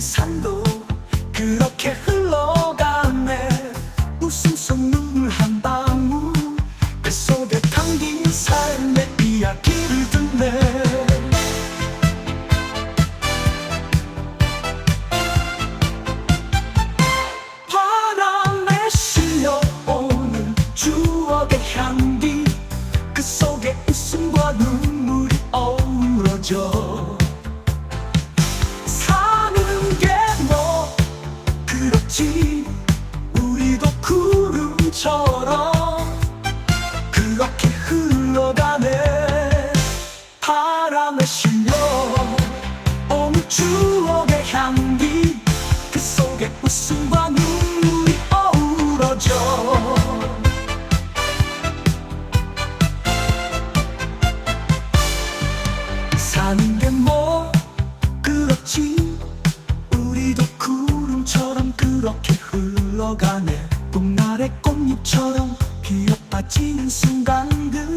삶도 추억의 향기 그 속에 웃음과 눈물이 어우러져. 사는 게 뭐 그렇지? 우리도 구름처럼 그렇게 흘러가네. 봄날의 꽃잎처럼 피어 빠지는 순간들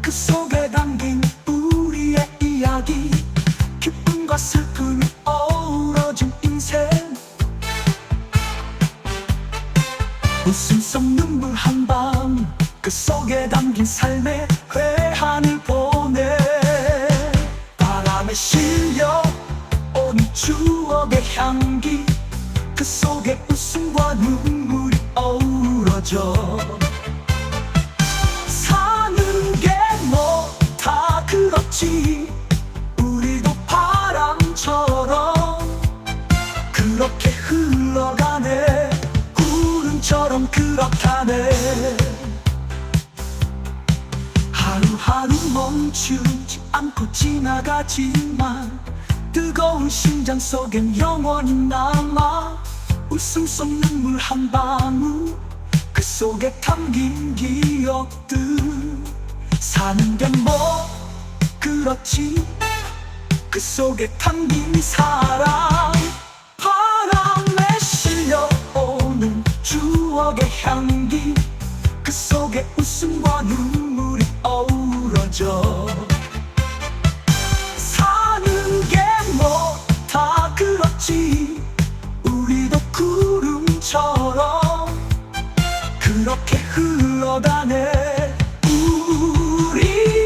그 속에 웃음 속 눈물 한방그 속에 담긴 삶의 회한을 보내. 바람에 실려 오는 추억의 향기 그 속에 웃음과 눈물이 어우러져 그렇다네. 하루하루 멈추지 않고 지나가지만 뜨거운 심장 속엔 영원히 남아 웃음 속 눈물 한 방울 그 속에 담긴 기억들. 사는 게 뭐 그렇지? 그 속에 담긴 사랑 죠. 사는 게 뭐 다 그렇지 우리도 구름처럼 그렇게 흘러가네 우리